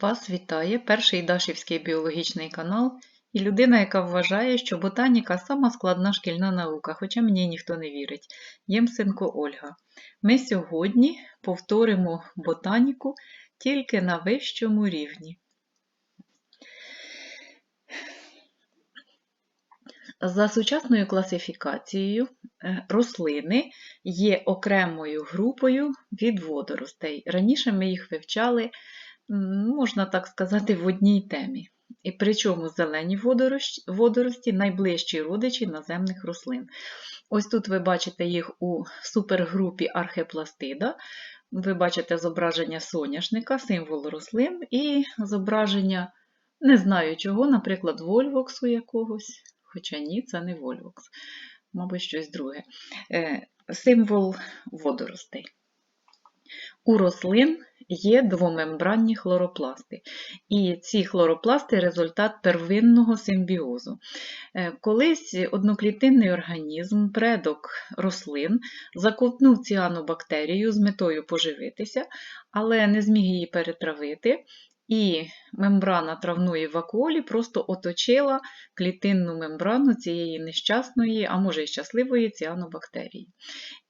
Вас вітає перший Дашівський біологічний канал і людина, яка вважає, що ботаніка сама складна шкільна наука, хоча мені ніхто не вірить. Ємсенко Ольга. Ми сьогодні повторимо ботаніку тільки на вищому рівні. За сучасною класифікацією, е, рослини є окремою групою від водоростей. Раніше ми їх вивчали, можна так сказати, в одній темі. І причому зелені водорості, водорості найближчі родичі наземних рослин. Ось тут ви бачите їх у супергрупі архепластида. Ви бачите зображення соняшника, символ рослин, і зображення не знаю чого, наприклад, вольвоксу якогось. Хоча ні, це не вольвокс, мабуть, щось друге. Е, Символ водоростей. У рослин є двомембранні хлоропласти. І ці хлоропласти результат первинного симбіозу. Е, Колись одноклітинний організм, предок рослин, заковтнув ціанобактерію з метою поживитися, але не зміг її перетравити. І мембрана травної вакуолі просто оточила клітинну мембрану цієї нещасної, а може й щасливої ціанобактерії.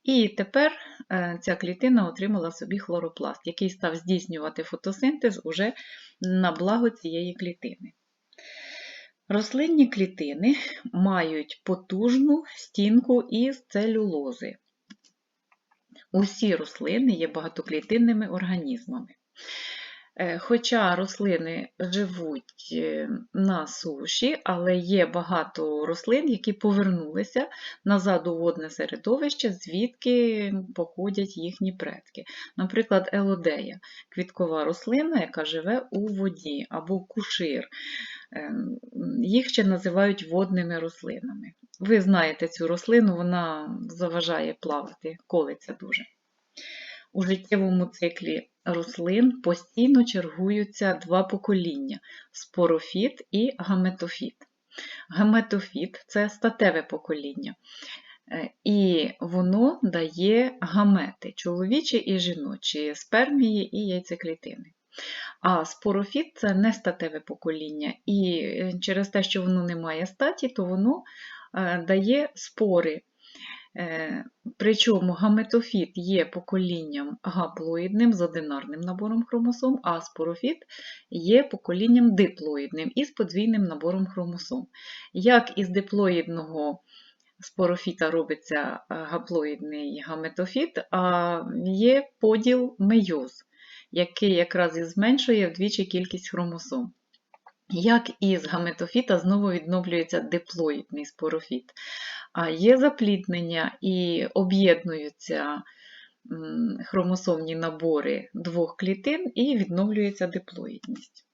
І тепер е, ця клітина отримала собі хлоропласт, який став здійснювати фотосинтез уже на благо цієї клітини. Рослинні клітини мають потужну стінку із целюлози. Усі рослини є багатоклітинними організмами. Е, Хоча рослини живуть е, на суші, але є багато рослин, які повернулися назад у водне середовище, звідки походять їхні предки. Наприклад, елодея квіткова рослина, яка живе у воді, або кушир. Ем, Їх ще називають водними рослинами. Ви знаєте цю рослину, вона заважає плавати, колиться дуже. У життєвому циклі рослин постійно чергуються два покоління спорофіт і гаметофіт. Гаметофіт це статеве покоління, е, і воно дає гамети чоловічі і жіночі, спермії і яйцеклітини. А спорофіт це не статеве покоління, і е, через те, що воно не має статі, то воно е, дає спори. Е, Причому гаметофіт є поколінням гаплоїдним з одинарним набором хромосом, а спорофіт є поколінням диплоїдним із подвійним набором хромосом. Як із диплоїдного спорофіта робиться е, гаплоїдний гаметофіт, а є поділ мейоз, який якраз і зменшує вдвічі кількість хромосом. Як із гаметофіта знову відновлюється диплоїдний спорофіт. Є запліднення і об'єднуються хромосомні набори двох клітин і відновлюється диплоїдність.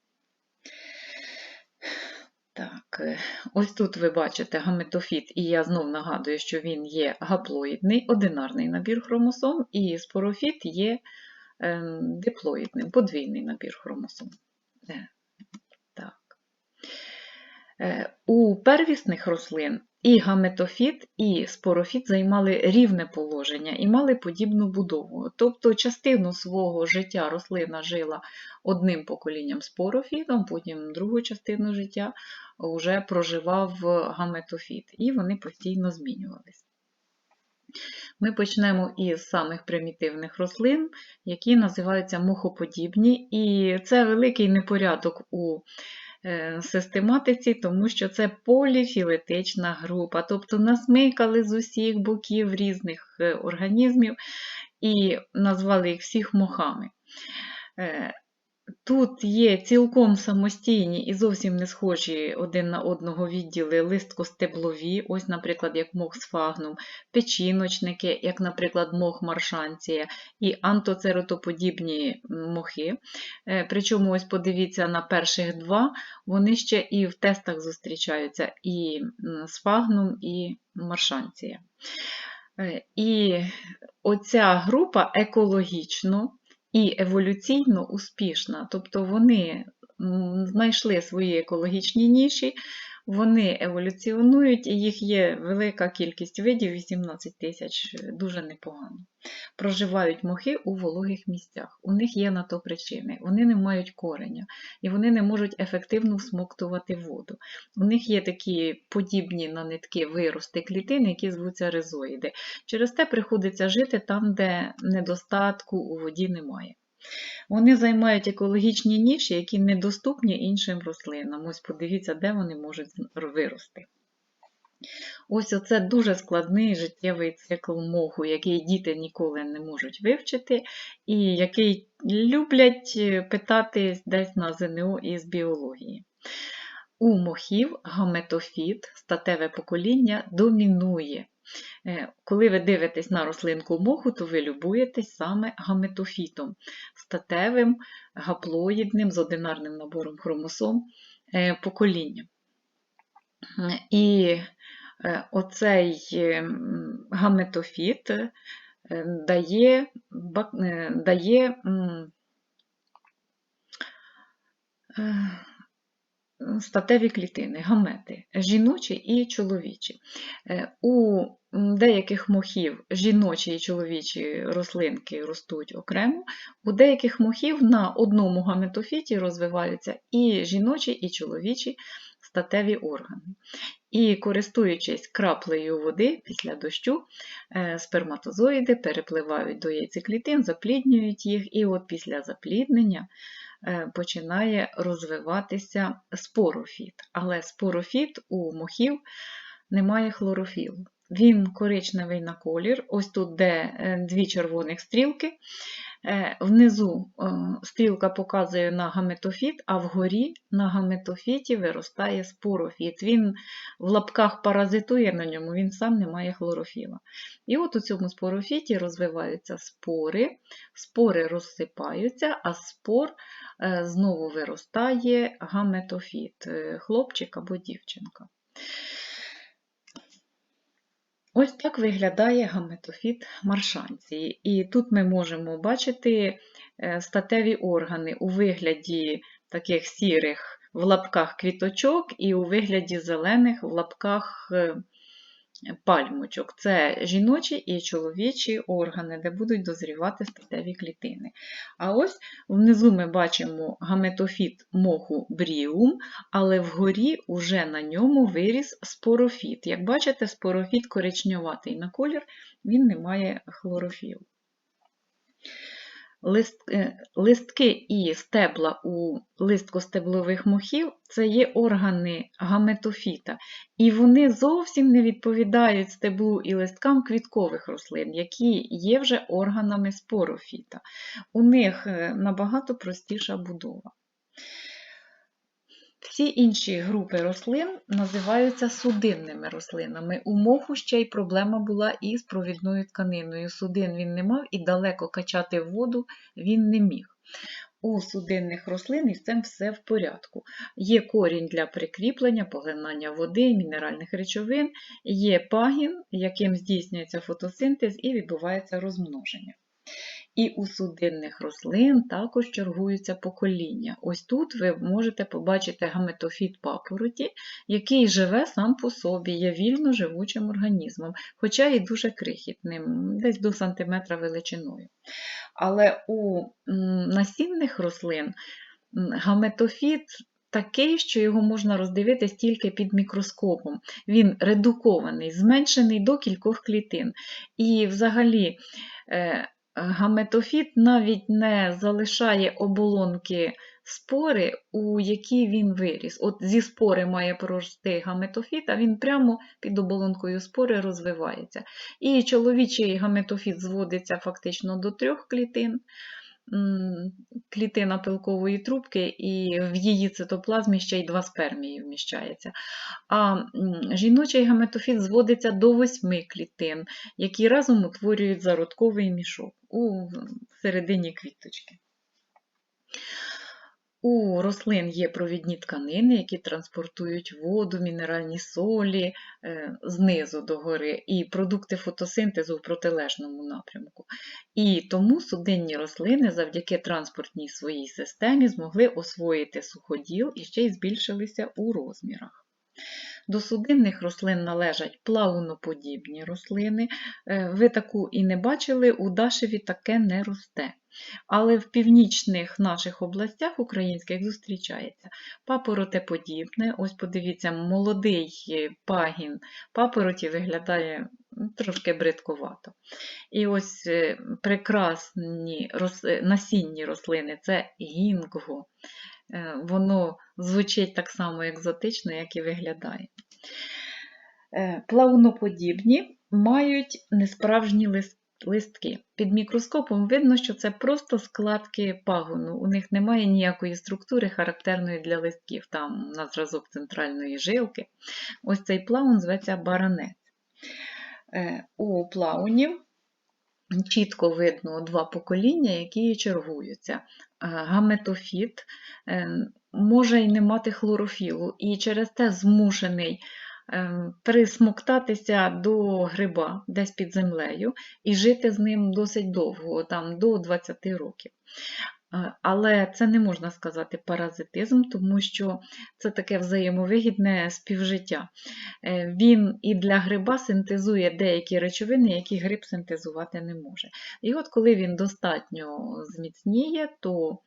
Так, е, Ось тут ви бачите гаметофіт, і я знов нагадую, що він є гаплоїдний, одинарний набір хромосом, і спорофіт є ем, диплоїдним, подвійний набір хромосом. Е, так. Е, у первісних рослин і гаметофіт, і спорофіт займали рівне положення і мали подібну будову. Тобто частину свого життя рослина жила одним поколінням спорофітом, потім другу частину життя вже проживав гаметофіт, і вони постійно змінювалися. Ми почнемо із самих примітивних рослин, які називаються мохоподібні, і це великий непорядок у систематиці, тому що це поліфілетична група, тобто насмикали з усіх боків різних е, організмів і назвали їх всіх мохами. Тут є цілком самостійні і зовсім не схожі один на одного відділи листкостеблові, ось, наприклад, як мох сфагнум, печіночники, як, наприклад, мох маршанція і антоцератоподібні мохи. Е, причому, ось подивіться на перших два, вони ще і в тестах зустрічаються: і сфагнум, і маршанція. Е, і оця група екологічно і еволюційно успішна. Тобто вони знайшли свої екологічні ніші, Вони еволюціонують, і їх є велика кількість видів, 18 тисяч, дуже непогано. Проживають мохи у вологих місцях. У них є на то причини. Вони не мають кореня, і вони не можуть ефективно всмоктувати воду. У них є такі подібні на нитки вирости клітин, які звуться ризоїди. Через те приходиться жити там, де недостатку у воді немає. Вони займають екологічні ніші, які недоступні іншим рослинам. Ось подивіться, де вони можуть вирости. Ось оце дуже складний життєвий цикл моху, який діти ніколи не можуть вивчити, і який люблять е, питати десь на ЗНО із біології. У мохів гаметофіт, статеве покоління, домінує. Е, коли ви дивитесь на рослинку моху, то ви любуєтесь саме гаметофітом, статевим, гаплоїдним, з одинарним набором хромосом е, поколінням. І е, оцей гаметофіт дає, дає статеві клітини, гамети, жіночі і чоловічі. У деяких мохів жіночі і чоловічі рослинки ростуть окремо, у деяких мохів на одному гаметофіті розвиваються і жіночі, і чоловічі статеві органи. І, користуючись краплею води після дощу, е, сперматозоїди перепливають до яйцеклітин, запліднюють їх, і от після запліднення Е, починає розвиватися спорофіт. Але спорофіт у мохів немає хлорофілу. Він коричневий на колір, ось тут де е, дві червоних стрілки. Е, внизу е, стрілка показує на гаметофіт, а вгорі на гаметофіті виростає спорофіт. Він в лапках паразитує на ньому, він сам не має хлорофіла. І от у цьому спорофіті розвиваються спори, спори розсипаються, а спор знову виростає гаметофіт, хлопчик або дівчинка. Ось так виглядає гаметофіт маршанції. І тут ми можемо бачити е, статеві органи у вигляді таких сірих в лапках квіточок і у вигляді зелених в лапках е, пальмочок. Це жіночі і чоловічі органи, де будуть дозрівати статеві клітини. А ось внизу ми бачимо гаметофіт моху бріум, але вгорі уже на ньому виріс спорофіт. Як бачите, спорофіт коричневатий на колір, він не має хлорофілу. Е, листки і стебла у листкостеблових мухів це є органи гаметофіта, і вони зовсім не відповідають стеблу і листкам квіткових рослин, які є вже органами спорофіта. У них е, набагато простіша будова. Всі інші групи рослин називаються судинними рослинами. У моху ще й проблема була із провідною тканиною. Судин він не мав і далеко качати воду він не міг. У судинних рослин із цим все в порядку. Є корінь для прикріплення, поглинання води, мінеральних речовин, є пагін, яким здійснюється фотосинтез і відбувається розмноження. І у судинних рослин також чергуються покоління. Ось тут ви можете побачити гаметофіт папороті, який живе сам по собі, є вільно живучим організмом, хоча і дуже крихітним, десь до сантиметра величиною. Але у насінних рослин гаметофіт такий, що його можна роздивитись тільки під мікроскопом. Він редукований, зменшений до кількох клітин. І взагалі е, Гаметофіт навіть не залишає оболонки спори, у які він виріс. От зі спори має прорости гаметофіт, а він прямо під оболонкою спори розвивається. І чоловічий гаметофіт зводиться фактично до трьох клітин клітина пилкової трубки, і в її цитоплазмі ще й два спермії вміщається. А жіночий гаметофіт зводиться до восьми клітин, які разом утворюють зародковий мішок у середині квіточки. У рослин є провідні тканини, які транспортують воду, мінеральні солі е, знизу до гори, і продукти фотосинтезу в протилежному напрямку. І тому судинні рослини завдяки транспортній своїй системі змогли освоїти суходіл і ще й збільшилися у розмірах. До судинних рослин належать плавуноподібні рослини. Е, Ви таку і не бачили, у Дашеві таке не росте. Але в північних наших областях українських зустрічається папоротеподібне. Ось подивіться, молодий пагін папороті виглядає трошки бридкувато. І ось е, прекрасні насінні рослини це гінго. Е, Воно звучить так само екзотично, як і виглядає. Е, Плавуноподібні мають несправжні листки. Під мікроскопом видно, що це просто складки пагону. У них немає ніякої структури, характерної для листків, там на зразок центральної жилки. Ось цей плаун зветься баранець. Е, У плаунів чітко видно два покоління, які чергуються. Е, Гаметофіт е, може й не мати хлорофілу, і через те змушений е, присмоктатися до гриба десь під землею і жити з ним досить довго, там до 20 років. Е, Але це не можна сказати паразитизм, тому що це таке взаємовигідне співжиття. Е, Він і для гриба синтезує деякі речовини, які гриб синтезувати не може. І от коли він достатньо зміцніє, то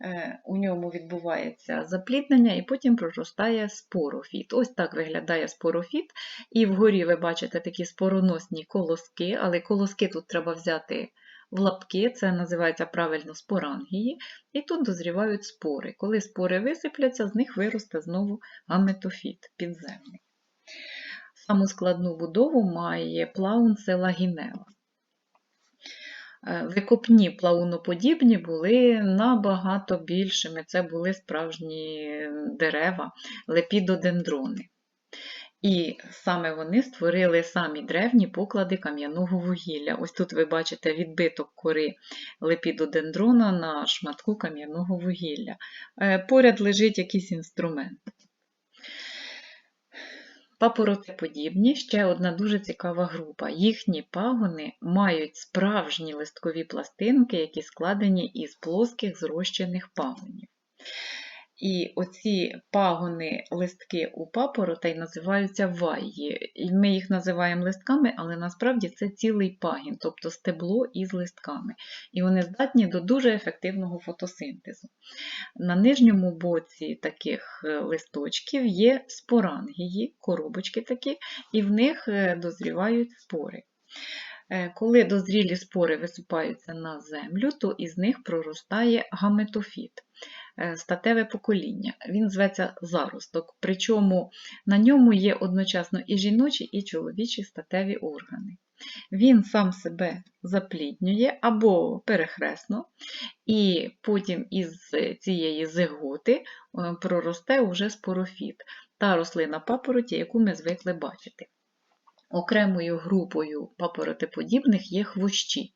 е, у ньому відбувається запліднення і потім проростає спорофіт. Ось так виглядає спорофіт. І вгорі ви бачите такі спороносні колоски, але колоски тут треба взяти в лапки, це називається правильно спорангії, і тут дозрівають спори. Коли спори висипляться, з них виросте знову гаметофіт підземний. Саму складну будову має плаун селагінела. Е, Викопні плауноподібні були набагато більшими. Це були справжні дерева, лепідодендрони. І саме вони створили самі древні поклади кам'яного вугілля. Ось тут ви бачите відбиток кори лепідодендрона на шматку кам'яного вугілля. Е, Поряд лежить якийсь інструмент. Папоротеподібні ще одна дуже цікава група. Їхні пагони мають справжні листкові пластинки, які складені із плоских зрощених пагонів. І оці пагони, листки у папоротей називаються вайї. І Ми їх називаємо листками, але насправді це цілий пагін, тобто стебло із листками. І вони здатні до дуже ефективного фотосинтезу. На нижньому боці таких е, листочків є спорангії, коробочки такі, і в них е, дозрівають спори. Е, Коли дозрілі спори висипаються на землю, то із них проростає гаметофіт, статеве покоління. Він зветься заросток, причому на ньому є одночасно і жіночі, і чоловічі статеві органи. Він сам себе запліднює або перехресно, і потім із цієї зиготи е, проросте уже спорофіт, та рослина папороті, яку ми звикли бачити. Окремою групою папоротиподібних є хвощі.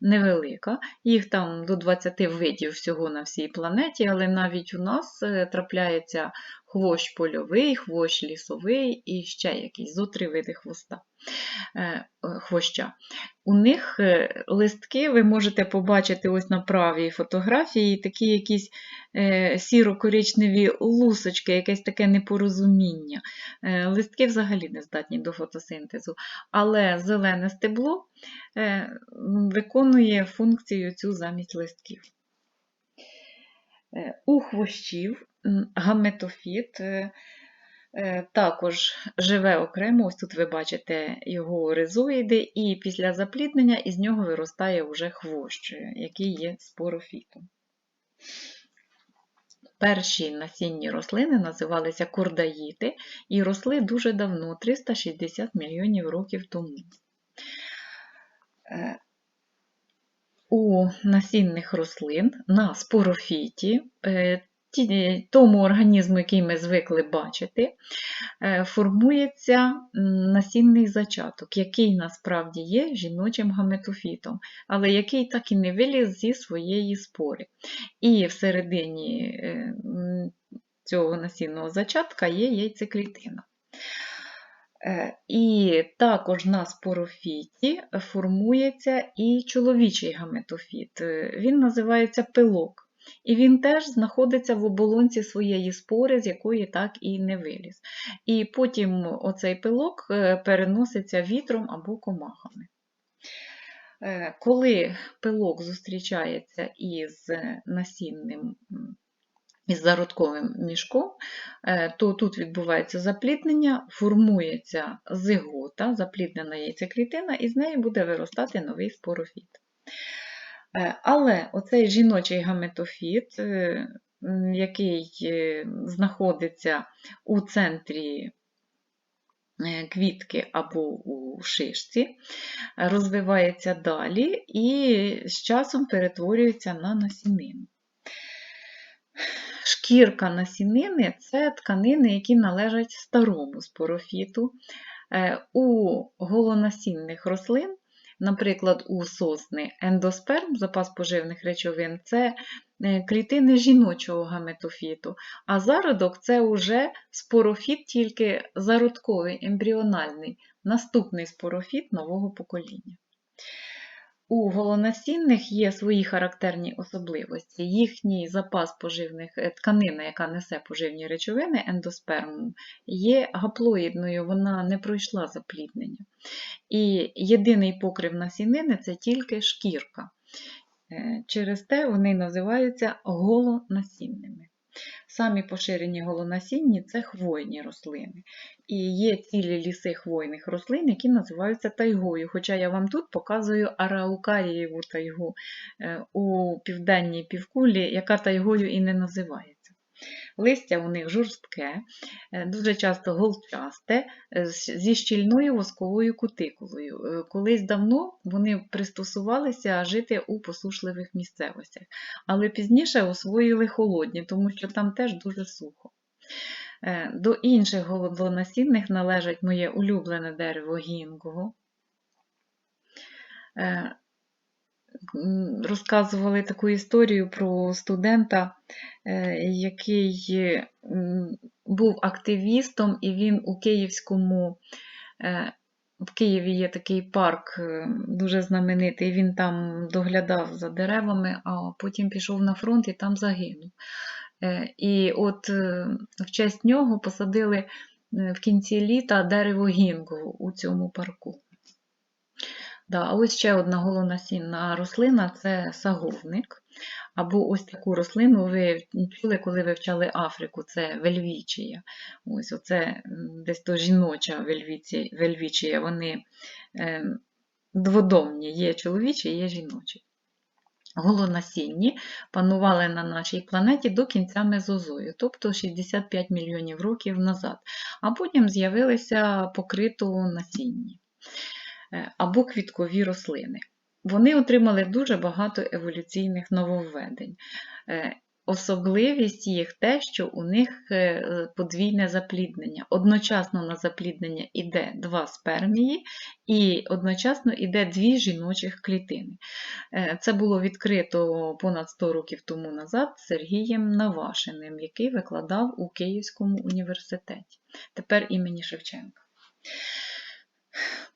Невелика, їх там до 20 видів всього на всій планеті, але навіть у нас е, трапляється хвощ польовий, хвощ лісовий і ще якийсь зо три види хвоста, е, е, хвоща. У них е, листки ви можете побачити ось на правій фотографії, такі якісь сіро-коричневі лусочки, якесь таке непорозуміння. Листки взагалі не здатні до фотосинтезу, але зелене стебло виконує функцію цю замість листків. Е, У хвощів гаметофіт е, е, також живе окремо, ось тут ви бачите його ризоїди, і після запліднення із нього виростає вже хвощ, який є спорофітом. Перші насінні рослини називалися кордаїти і росли дуже давно, 360 мільйонів років тому. У насінних рослин на спорофіті, е, тому організму, який ми звикли бачити, е, формується насінний зачаток, який насправді є жіночим гаметофітом, але який так і не виліз зі своєї спори. І всередині е, цього насінного зачатка є яйцеклітина. Е, І також на спорофіті формується і чоловічий гаметофіт. Е, Він називається пилок. І він теж знаходиться в оболонці своєї спори, з якої так і не виліз. І потім оцей пилок е, переноситься вітром або комахами. Коли пилок зустрічається із насінним із зародковим мішком, е, то тут відбувається запліднення, формується зигота, запліднена яйцеклітина, і з неї буде виростати новий спорофіт. Е, Але оцей жіночий гаметофіт, е, який знаходиться у центрі квітки або у шишці, розвивається далі і з часом перетворюється на насінину. Шкірка насінини це тканини, які належать старому спорофіту. Е, У голонасінних рослин, наприклад, у сосни ендосперм, запас поживних речовин, це е, клітини жіночого гаметофіту, а зародок це вже спорофіт, тільки зародковий, ембріональний, наступний спорофіт нового покоління. У голонасінних є свої характерні особливості. Їхній запас поживних е, тканина, яка несе поживні речовини, ендосперму, є гаплоїдною, вона не пройшла запліднення. І єдиний покрив насінини це тільки шкірка. Е, Через те вони називаються голонасінними. Самі поширені голонасінні це хвойні рослини. І є цілі ліси хвойних рослин, які називаються тайгою. Хоча я вам тут показую араукарієву тайгу е, у південній півкулі, яка тайгою і не називається. Листя у них жорстке, е, дуже часто голчасте, е, зі щільною восковою кутикулою. Е, Колись давно вони пристосувалися жити у посушливих місцевостях, але пізніше освоїли холодні, тому що там теж дуже сухо. До інших голодонасінних належать моє улюблене дерево гінго. Розказували таку історію про студента, е, який був активістом, і він у Київському, е, в Києві є такий парк е, дуже знаменитий, він там доглядав за деревами, а потім пішов на фронт і там загинув. І от в честь нього посадили в кінці літа дерево гінгу у цьому парку. Да, а ось ще одна голонасінна рослина це саговник. Або ось таку рослину ви чули, коли вивчали Африку, це вельвічія. Ось оце десь то жіноча вельвічія. Вони е, дводомні, є чоловічі, є жіночі. Голонасінні панували на нашій планеті до кінця Мезозою, тобто 65 мільйонів років назад, а потім з'явилися покрито насінні або квіткові рослини. Вони отримали дуже багато еволюційних нововведень. Е, Особливість їх те, що у них е, подвійне запліднення. Одночасно на запліднення йде два спермії, і одночасно йде дві жіночих клітини. Е, Це було відкрито понад 100 років тому назад Сергієм Навашиним, який викладав у Київському університеті, тепер імені Шевченка.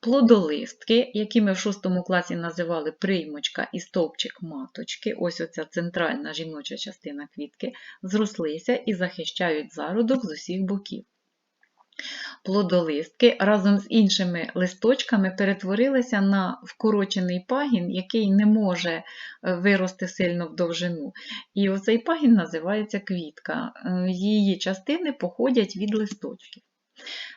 Плодолистки, які ми в 6 класі називали приймочка і стовпчик маточки, ось оця центральна жіноча частина квітки, зрослися і захищають зародок з усіх боків. Плодолистки разом з іншими листочками перетворилися на вкорочений пагін, який не може е, вирости сильно в довжину. І оцей пагін називається квітка. Е, Її частини походять від листочків.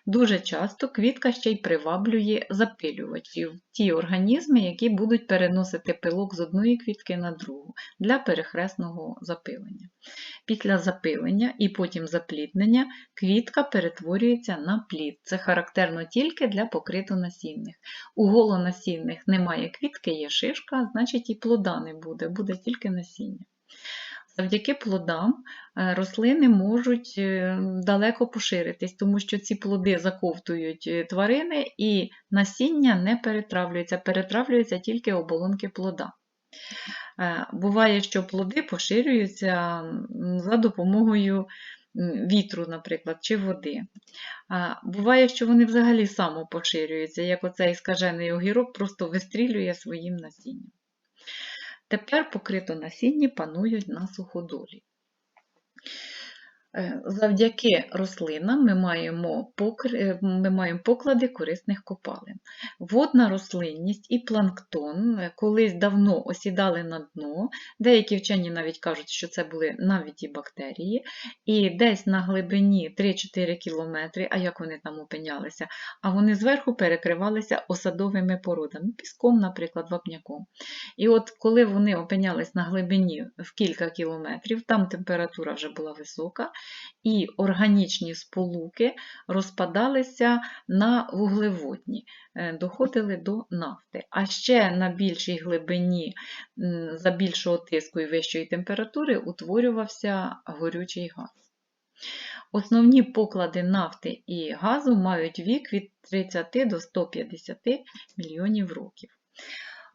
Дуже часто квітка ще й приваблює запилювачів, ті організми, які будуть переносити пилок з одної квітки на другу для перехресного запилення. Після запилення і потім запліднення квітка перетворюється на плід. Це характерно тільки для покритонасінних. У голонасінних немає квітки, є шишка, значить і плода не буде, буде тільки насіння. Завдяки плодам е, рослини можуть е, далеко поширитись, тому що ці плоди заковтують е, тварини і насіння не перетравлюється, перетравлюються тільки оболонки плода. Буває, що плоди поширюються за допомогою вітру, наприклад, чи води. Буває, що вони взагалі самопоширюються, як оцей скажений огірок просто вистрілює своїм насінням. Тепер покрито насінні панують на суходолі. Е, Завдяки рослинам ми маємо, е, ми маємо поклади корисних копалин. Водна рослинність і планктон е, колись давно осідали на дно. Деякі вчені навіть кажуть, що це були навіть і бактерії, і десь на глибині 3-4 кілометри, а як вони там опинялися, а вони зверху перекривалися осадовими породами, піском, наприклад, вапняком. І от коли вони опинялись на глибині в кілька кілометрів, там температура вже була висока, і органічні сполуки розпадалися на вуглеводні, е, доходили до нафти. А ще на більшій глибині, за більшого тиску і вищої температури, утворювався горючий газ. Основні поклади нафти і газу мають вік від 30 до 150 мільйонів років.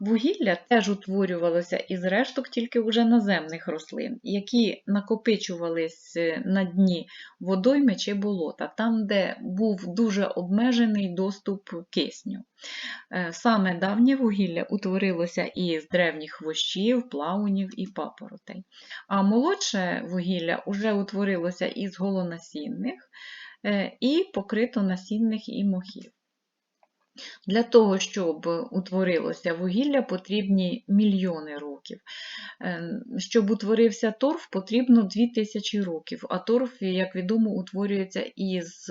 Вугілля теж утворювалося із решток тільки вже наземних рослин, які накопичувались е, на дні водойми чи болота, там, де був дуже обмежений доступ кисню. Е, Саме давнє вугілля утворилося із древніх хвощів, плаунів і папоротей. А молодше вугілля вже утворилося із голонасінних е, і покритонасінних і мохів. Для того, щоб утворилося вугілля, потрібні мільйони років. Е, Щоб утворився торф, потрібно 2000 років, а торф, як відомо, утворюється із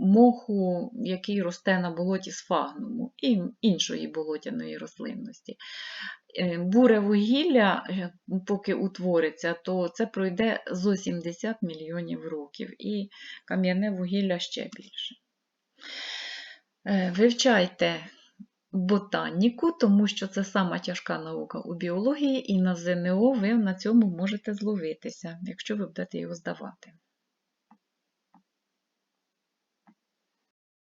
моху, який росте на болоті сфагнуму і іншої болотяної рослинності. Е, Буре вугілля, е, поки утвориться, то це пройде зо 70 мільйонів років, і кам'яне вугілля ще більше. Е, Вивчайте ботаніку, тому що це сама тяжка наука у біології, і на ЗНО ви на цьому можете зловитися, якщо ви будете його здавати.